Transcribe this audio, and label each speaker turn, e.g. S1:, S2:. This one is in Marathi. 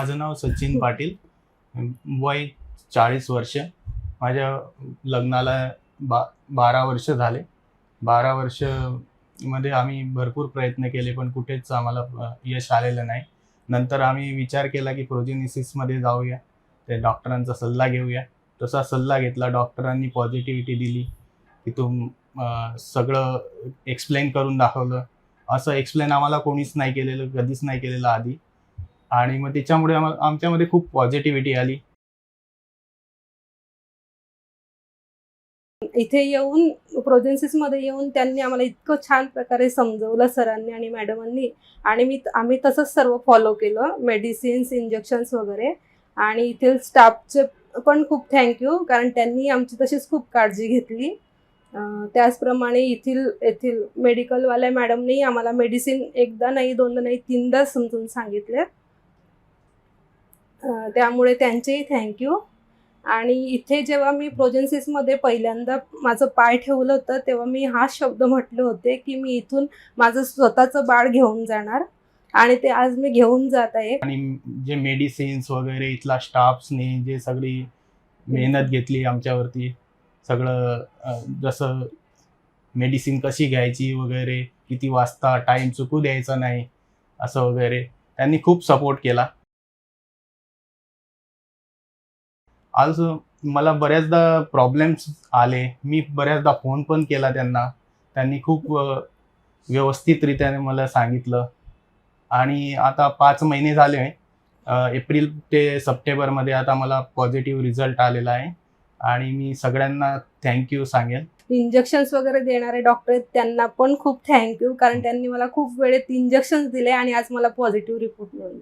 S1: माझं नाव सचिन पाटील. वय चाळीस वर्ष. माझ्या लग्नाला बा बारा वर्ष झाले. बारा वर्षमध्ये आम्ही भरपूर प्रयत्न केले पण कुठेच आम्हाला यश आलेलं नाही. नंतर आम्ही विचार केला की प्रोजेनिसिसमध्ये जाऊया. ते डॉक्टरांचा सल्ला घेऊया. तसा सल्ला घेतला. डॉक्टरांनी पॉझिटिव्हिटी दिली की तुम सगळं एक्सप्लेन करून दाखवलं. असं एक्सप्लेन आम्हाला कोणीच नाही केलेलं कधीच नाही केलेलं आधी. आणि मग त्याच्यामुळे आमच्यामध्ये खूप पॉझिटिव्हिटी आली.
S2: इथे येऊन प्रोजेन्सिसमध्ये येऊन त्यांनी आम्हाला इतकं छान प्रकारे समजवलं सरांनी आणि मॅडमांनी. आणि मी आम्ही तसंच सर्व फॉलो केलं मेडिसिन्स इंजेक्शन्स वगैरे. आणि इथील स्टाफचे पण खूप थँक्यू कारण त्यांनी आमची तशीच खूप काळजी घेतली. त्याचप्रमाणे येथील येथील मेडिकलवाल्या मॅडमनी आम्हाला मेडिसिन एकदा नाही दोनदा नाही तीनदा समजून सांगितले. त्यामुळे त्यांचेही थँक्यू आणि इथे जेव्हा मी प्रोजेन्सिसमध्ये पहिल्यांदा माझं पाय ठेवलं होतं तेव्हा मी हा शब्द म्हटले होते की मी इथून माझं स्वतःचं बाळ घेऊन जाणार आणि ते आज मी घेऊन जात आहे.
S1: आणि जे मेडिसिन्स वगैरे इथला स्टाफ्सने जे सगळी मेहनत घेतली आमच्यावरती सगळं जसं मेडिसिन कशी घ्यायची वगैरे किती वाजता टाईम चुकू द्यायचा नाही असं वगैरे त्यांनी खूप सपोर्ट केला. आज मला बऱ्याचदा प्रॉब्लेम्स आले. मी बऱ्याचदा फोन पण केला त्यांना. त्यांनी खूप व्यवस्थितरित्याने मला सांगितलं. आणि आता पाच महिने झाले एप्रिल ते सप्टेंबरमध्ये आता मला पॉझिटिव्ह रिझल्ट आलेला आहे. आणि मी सगळ्यांना थँक्यू सांगेन.
S2: इंजेक्शन्स वगैरे देणारे डॉक्टर आहेत त्यांना पण खूप थँक्यू कारण त्यांनी मला खूप वेळेत इंजेक्शन्स दिले आणि आज मला पॉझिटिव्ह रिपोर्ट मिळून